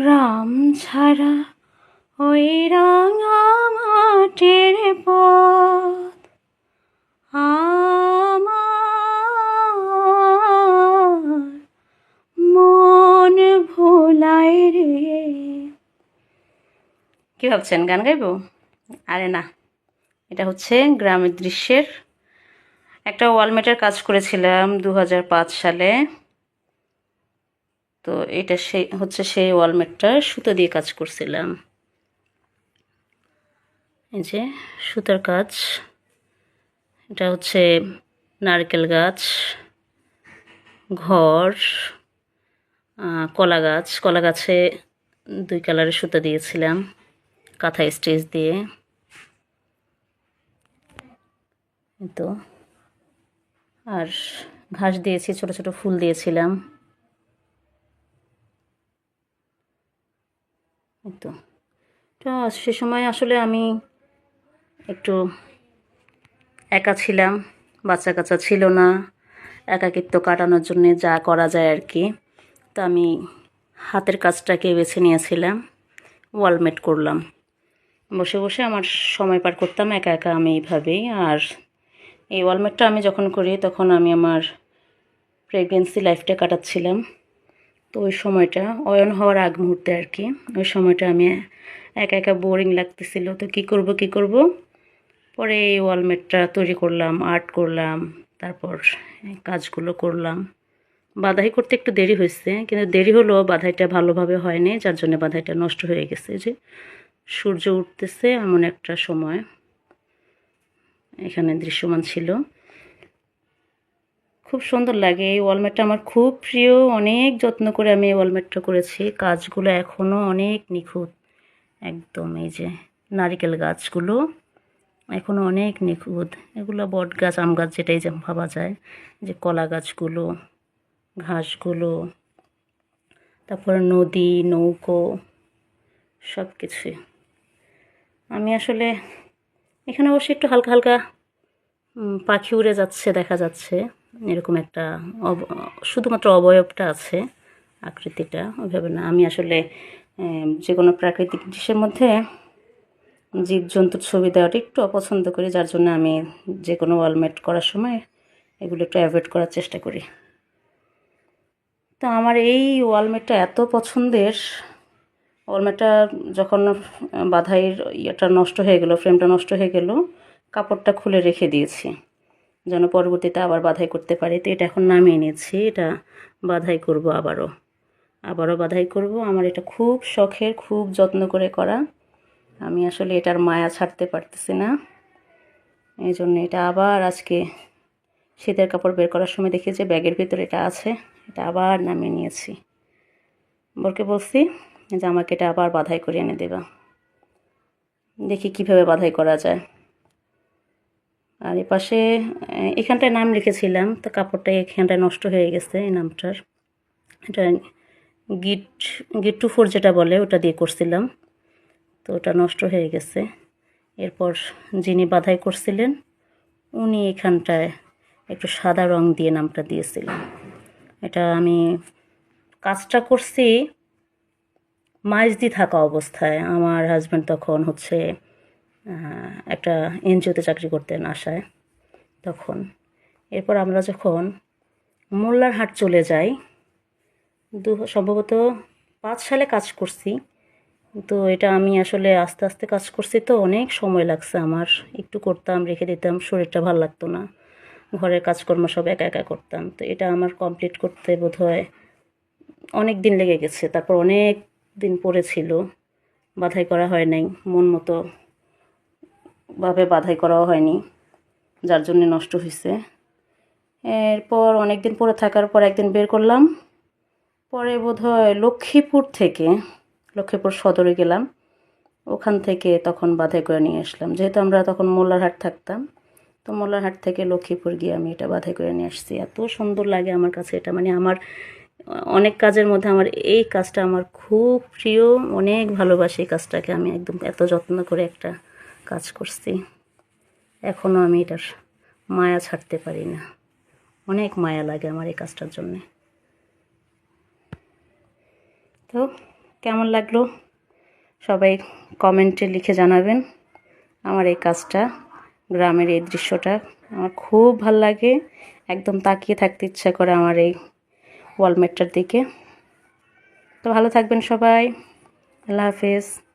গ্রাম ছাড়া ওই রাঙা মাটির পথ। আমার মন ভোলাই রে। কি ভাবছেন, গান গাইবো? আরে না, এটা হচ্ছে গ্রামের দৃশ্যের একটা ওয়ালমেটের কাজ করেছিলাম দু হাজার পাঁচ সালে। তো এটা সেই, হচ্ছে সেই ওয়ালমেটটা সুতো দিয়ে কাজ করছিলাম। এই যে সুতার কাজ। এটা হচ্ছে নারকেল গাছ, ঘর কলা গাছ। কলা গাছে দুই কালারের সুতো দিয়েছিলাম, কাঁথা স্টেজ দিয়ে। তো। আর ঘাস দিয়েছি, ছোট ছোট ফুল দিয়েছিলাম এই তো তো সে সময় আসলে আমি একটু একা ছিলাম বাচ্চা কাচ্চা ছিল না, একাকিত্ব কাটানোর জন্য যা করা যায় আর কি। তো আমি হাতের কাজটাকে বেছে নিয়েছিলাম, ওয়ালমেট করলাম। বসে বসে আমার সময় পার করতাম, একা একা আমি এইভাবেই। আর এই ওয়ালমেটটা আমি যখন করি, তখন আমি আমার প্রেগনেন্সি লাইফটা কাটাচ্ছিলাম। তো ওই সময়টা, অয়ন হওয়ার আগ মুহূর্তে আর কি, ওই সময়টা আমি একা একা বোরিং লাগতেছিল। তো কি করব কি করব? পরে এই ওয়ালমেটটা তৈরি করলাম আর্ট করলাম, তারপর কাজগুলো করলাম। বাধাই করতে একটু দেরি হয়েছে, কিন্তু দেরি হলেও বাধাইটা ভালোভাবে হয়নি, যার জন্য বাধাইটা নষ্ট হয়ে গেছে। যে সূর্য উঠতেছে এমন একটা সময়, এখানে দৃশ্যমান ছিল। খুব সুন্দর লাগে। এই ওয়ালমেটটা আমার খুব প্রিয়। অনেক যত্ন করে আমি এই ওয়ালমেটটা করেছি। কাজগুলো এখনও অনেক নিখুঁত। একদম এই যে নারিকেল গাছগুলো এখনও অনেক নিখুঁত। এগুলো বট গাছ, আম গাছ যেটাই যে ভাবা যায়। যে কলা গাছগুলো, ঘাসগুলো, তারপর নদী, নৌকো সব কিছুই আমি আসলে এখানে অবশ্যই একটু হালকা হালকা পাখি উড়ে যাচ্ছে, দেখা যাচ্ছে। এরকম একটা শুধুমাত্র অবয়বটা আছে, আকৃতিটা। ওইভাবে না, আমি আসলে যে কোনো প্রাকৃতিক দৃশ্যের মধ্যে জীবজন্তুর ছবি দেওয়াটা একটু অপছন্দ করি, যার জন্য আমি যে কোনো ওয়ালমেট করার সময় এগুলো একটু অ্যাভয়েড করার চেষ্টা করি। তো আমার এই ওয়ালমেটটা এত পছন্দের ওয়ালমেটটা যখন বাধাইয়ের ইয়েটা নষ্ট হয়ে গেল ফ্রেমটা নষ্ট হয়ে গেল, কাপড়টা খুলে রেখে দিয়েছি। যেন পরবর্তীতে আবার বাধাই করতে পারি। তো এটা এখন নামিয়ে নিয়েছি এটা বাধাই করব আবারও। আবারও বাধাই করব। আমার এটা খুব শখের, খুব যত্ন করে করা। আমি আসলে এটার মায়া ছাড়তে পারতেছি না। এই জন্য এটা আবার আজকে শীতের কাপড় বের করার সময় দেখি যে ব্যাগের ভিতরে এটা আছে। এটা আবার নামিয়ে নিয়েছি। বরকে বলছি যে আমাকে এটা আবার বাধাই করে এনে দেবা। দেখি কীভাবে বাধাই করা যায়। আর এ পাশে এখানটায় নাম লিখেছিলাম, তো কাপড়টা এখানটায় নষ্ট হয়ে গেছে, এই নামটার। এটা গিট গিট টু ফোর যেটা বলে, ওটা দিয়ে করছিলাম, তো ওটা নষ্ট হয়ে গেছে। এরপর যিনি বাধাই করছিলেন, উনি এখানটায় একটু সাদা রং দিয়ে নামটা দিয়েছিলেন। এটা আমি কাজটা করছি, মাইজদি থাকা অবস্থায়। আমার হাজব্যান্ড তখন হচ্ছে একটা এনজিওতে চাকরি করতেন আশায় তখন। এরপর আমরা যখন মোল্লারহাট চলে যাই, দু, সম্ভবত পাঁচ সালে কাজ করছি। তো এটা আমি আসলে আস্তে আস্তে কাজ করছি তো অনেক সময় লাগছে আমার। একটু করতাম, রেখে দিতাম, শরীরটা ভালো লাগতো না। ঘরের কাজকর্ম সব একা একা করতাম। তো এটা আমার কমপ্লিট করতে বোধ হয় অনেক দিন লেগে গেছে। তারপর অনেক দিন পড়েছিল বাধাই করা হয় নাই, মন মতো ভাবে বাধাই করাও হয়নি, যার জন্য নষ্ট হয়েছে এরপর অনেক দিন পরে থাকার পর একদিন বের করলাম। পরে বোধহয় লক্ষ্মীপুর থেকে, লক্ষ্মীপুর সদরে গেলাম। ওখান থেকে তখন বাধাই করে নিয়ে আসলাম। যেহেতু আমরা তখন মোল্লারহাট থাকতাম, তো মোল্লারহাট থেকে লক্ষ্মীপুর গিয়ে আমি এটা বাধাই করে নিয়ে আসছি। এত সুন্দর লাগে আমার কাছে এটা। মানে আমার, অনেক কাজের মধ্যে আমার এই কাজটা আমার খুব প্রিয়। অনেক ভালোবাসি এই কাজটাকে। আমি একদম এত যত্ন করে একটা কাজ করছি। এখনও আমি এটার মায়া ছাড়তে পারি না। অনেক মায়া লাগে আমার এই কাজটার জন্যে। তো কেমন লাগল? সবাই কমেন্টে লিখে জানাবেন আমার এই কাজটা, গ্রামের এই দৃশ্যটা। আমার খুব ভালো লাগে। একদম তাকিয়ে থাকতে ইচ্ছা করে আমার এই ওয়ালমেটটার দিকে। তো ভালো থাকবেন সবাই। আল্লাহ হাফেজ।